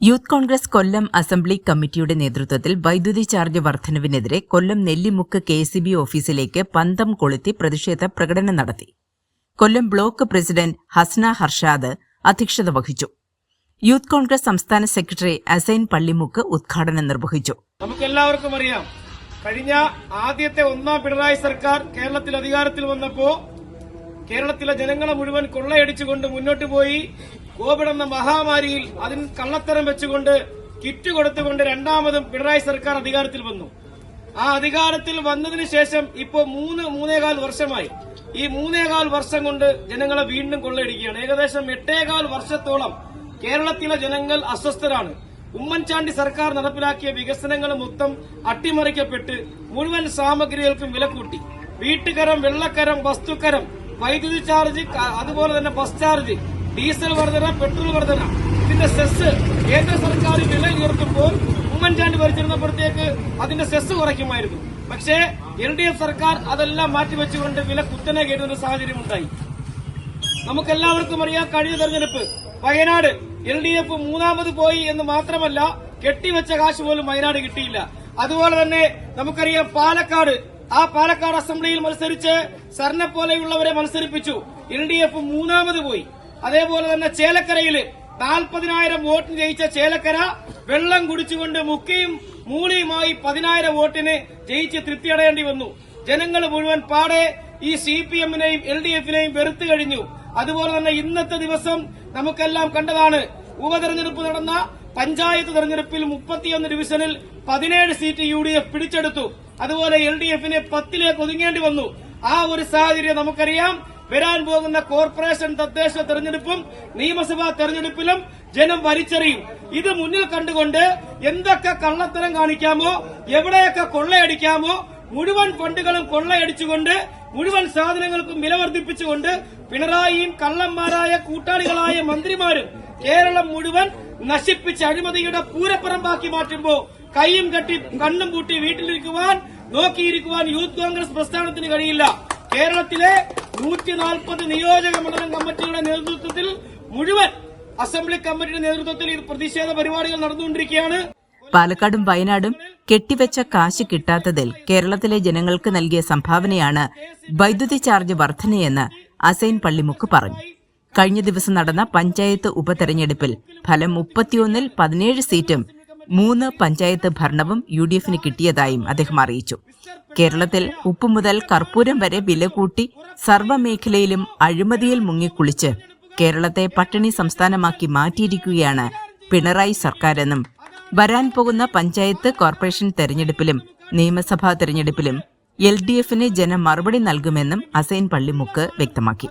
Youth Congress കൊല്ലം assembly കമ്മിറ്റിയുടെ നേതൃത്വത്തിൽ വൈദ്യുതി charge വർധനവിനെതിരെ Kollam Nellimukku K C B ഓഫീസിലേക്ക് പന്തം കൊളുത്തി പ്രതിഷേധ പ്രകടനം നടത്തി. കൊല്ലം ബ്ലോക്ക് പ്രസിഡന്റ് ഹസ്ന ഹർഷാദ് അധ്യക്ഷത വഹിച്ചു. യൂത്ത് കോൺഗ്രസ് സംസ്ഥാന സെക്രട്ടറി അസൈൻ പള്ളിമുക്ക് ഉദ്ഘാടനം നിർവഹിച്ചു. നമുക്കെല്ലാവർക്കും അറിയാം കഴിഞ്ഞ ആദ്യത്തെ ഒന്നാം പിണറായി സർക്കാർ കേരളത്തിൽ അധികാരത്തിൽ വന്നപ്പോ കേരളത്തിലെ ജനങ്ങളെ മുഴുവൻ കൊള്ളയടിച്ചുകൊണ്ട് മുന്നോട്ട് പോയി. കോവിഡ് എന്ന മഹാമാരിയിൽ അതിന് കള്ളത്തരം വെച്ചുകൊണ്ട് കിറ്റ് കൊടുത്തുകൊണ്ട് രണ്ടാമതും പിണറായി സർക്കാർ അധികാരത്തിൽ വന്നു. ആ അധികാരത്തിൽ വന്നതിന് ശേഷം ഇപ്പോ മൂന്ന് മൂന്നേകാൽ വർഷമായി. ഈ മൂന്നേകാൽ വർഷം കൊണ്ട് ജനങ്ങളെ വീണ്ടും കൊള്ളയടിക്കുകയാണ്. ഏകദേശം എട്ടേകാൽ വർഷത്തോളം കേരളത്തിലെ ജനങ്ങൾ അസ്വസ്ഥരാണ്. ഉമ്മൻചാണ്ടി സർക്കാർ നടപ്പിലാക്കിയ വികസനങ്ങൾ മൊത്തം അട്ടിമറിക്കപ്പെട്ട് മുഴുവൻ സാമഗ്രികൾക്കും വില കൂട്ടി. വീട്ടുകരം വെള്ളക്കരം വസ്തുക്കരം വൈദ്യുതി ചാർജ് അതുപോലെ തന്നെ ബസ് ചാർജ് ഡീസൽ വർധന പെട്രോൾ വർധന. ഇതിന്റെ സെസ് കേന്ദ്ര സർക്കാർ വില ഉയർത്തുമ്പോൾ ഉമ്മൻചാണ്ടി ഭരിച്ചിരുന്നപ്പോഴത്തേക്ക് അതിന്റെ സെസ് കുറയ്ക്കുമായിരുന്നു. പക്ഷേ എൽ ഡി എഫ് സർക്കാർ അതെല്ലാം മാറ്റിവെച്ചുകൊണ്ട് വില കുത്തനെ കയറ്റുന്ന സാഹചര്യം ഉണ്ടായി. നമുക്കെല്ലാവർക്കും അറിയാം കഴിഞ്ഞ തെരഞ്ഞെടുപ്പ്. വയനാട് എൽ ഡി എഫ് മൂന്നാമത് പോയി എന്ന് മാത്രമല്ല കെട്ടിവെച്ച കാശ് പോലും വയനാട് കിട്ടിയില്ല. അതുപോലെ തന്നെ നമുക്കറിയാം പാലക്കാട്. ആ പാലക്കാട് അസംബ്ലിയിൽ മത്സരിച്ച് സർനെ പോലെയുള്ളവരെ മത്സരിപ്പിച്ചു. എൽ ഡി എഫ് മൂന്നാമത് പോയി. അതേപോലെ തന്നെ ചേലക്കരയിൽ നാൽപ്പതിനായിരം വോട്ടിന് ജയിച്ച ചേലക്കര വെള്ളം കുടിച്ചുകൊണ്ട് മുക്കിയും മൂളിയുമായി പതിനായിരം വോട്ടിന് ജയിച്ച് തൃപ്തിയടയേണ്ടി വന്നു. ജനങ്ങൾ മുഴുവൻ പാടെ ഈ സി പി എമ്മിനെയും എൽ ഡി എഫിനെയും വെറുത്തു കഴിഞ്ഞു. അതുപോലെ തന്നെ ഇന്നത്തെ ദിവസം നമുക്കെല്ലാം കണ്ടതാണ് ഉപതെരഞ്ഞെടുപ്പ് നടന്ന പഞ്ചായത്ത് തെരഞ്ഞെടുപ്പിൽ മുപ്പത്തിയൊന്ന് ഡിവിഷനിൽ പതിനേഴ് സീറ്റ് യു ഡി എഫ് പിടിച്ചെടുത്തു. അതുപോലെ എൽ ഡി എഫിനെ പത്തിലേക്ക് ഒതുങ്ങേണ്ടി വന്നു. ആ ഒരു സാഹചര്യം നമുക്കറിയാം. വരാൻ പോകുന്ന കോർപ്പറേഷൻ തദ്ദേശ തെരഞ്ഞെടുപ്പും നിയമസഭാ തെരഞ്ഞെടുപ്പിലും ജനം വലിച്ചെറിയും. ഇത് മുന്നിൽ കണ്ടുകൊണ്ട് എന്തൊക്കെ കള്ളത്തരം കാണിക്കാമോ എവിടെയൊക്കെ കൊള്ളയടിക്കാമോ മുഴുവൻ ഫണ്ടുകളും കൊള്ളയടിച്ചുകൊണ്ട് മുഴുവൻ സാധനങ്ങൾക്കും വില വർദ്ധിപ്പിച്ചുകൊണ്ട് പിണറായിയും കള്ളന്മാരായ കൂട്ടാളികളായ മന്ത്രിമാരും കേരളം മുഴുവൻ നശിപ്പിച്ച് അഴിമതിയുടെ പൂരപ്പറമ്പാക്കി മാറ്റുമ്പോ കൈയും കെട്ടി കണ്ണും പൂട്ടി വീട്ടിലിരിക്കുവാൻ നോക്കിയിരിക്കുവാൻ യൂത്ത് കോൺഗ്രസ് പ്രസ്ഥാനത്തിന് കഴിയില്ല. കേരളത്തിലെ നൂറ്റി നാൽപ്പത് നിയോജക മണ്ഡലം കമ്മിറ്റിയുടെ നേതൃത്വത്തിൽ മുഴുവൻ അസംബ്ലി കമ്മിറ്റിയുടെ നേതൃത്വത്തിൽ പ്രതിഷേധ പരിപാടികൾ നടന്നുകൊണ്ടിരിക്കുകയാണ്. പാലക്കാടും വയനാടും കെട്ടിവെച്ച കാശ് കിട്ടാത്തതിൽ കേരളത്തിലെ ജനങ്ങൾക്ക് നൽകിയ സംഭാവനയാണ് വൈദ്യുതി ചാർജ് വർധനയെന്ന് അസൈൻ പള്ളിമുക്ക് പറഞ്ഞു. കഴിഞ്ഞ ദിവസം നടന്ന പഞ്ചായത്ത് ഉപതെരഞ്ഞെടുപ്പിൽ ഫലം മുപ്പത്തിയൊന്നിൽ പതിനേഴ് സീറ്റും മൂന്ന് പഞ്ചായത്ത് ഭരണവും യു ഡി എഫിന് കിട്ടിയതായും അദ്ദേഹം അറിയിച്ചു. കേരളത്തിൽ ഉപ്പ് മുതൽ കർപ്പൂരം വരെ വില കൂട്ടി സർവമേഖലയിലും അഴിമതിയിൽ മുങ്ങിക്കുളിച്ച് കേരളത്തെ പട്ടിണി സംസ്ഥാനമാക്കി മാറ്റിയിരിക്കുകയാണ് പിണറായി സർക്കാരെന്നും വരാൻ പോകുന്ന പഞ്ചായത്ത് കോർപ്പറേഷൻ തെരഞ്ഞെടുപ്പിലും നിയമസഭാ തെരഞ്ഞെടുപ്പിലും എൽ ഡി എഫിന് ജനം മറുപടി നൽകുമെന്നും അസൈൻ പള്ളിമുക്ക് വ്യക്തമാക്കി.